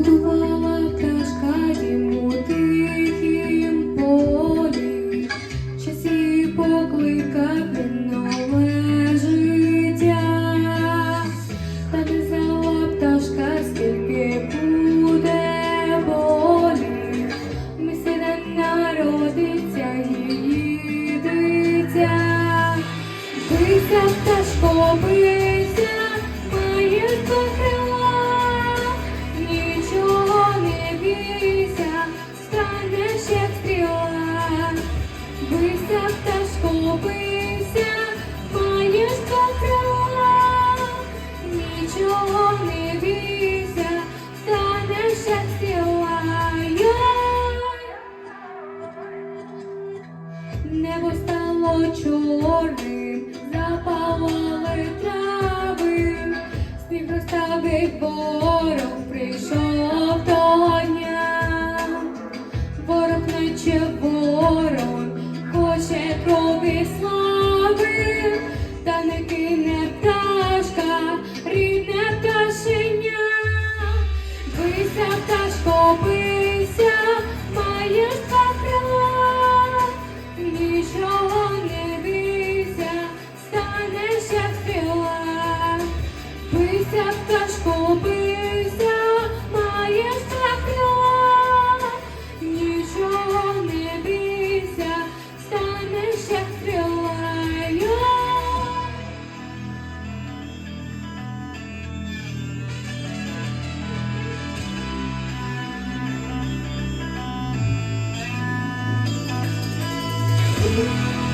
Будувала пташка дім у тихім полі, часі покликав нове життя, та не пташка, скільки буде болі, мислі не народиться її дитя. Бийся, пташко, бийся, Пташко, бийся, крила, нічого не бійся, станеш як. Небо стало чорним, запалали трави, сніг розставив ворог, та не кине пташка, Música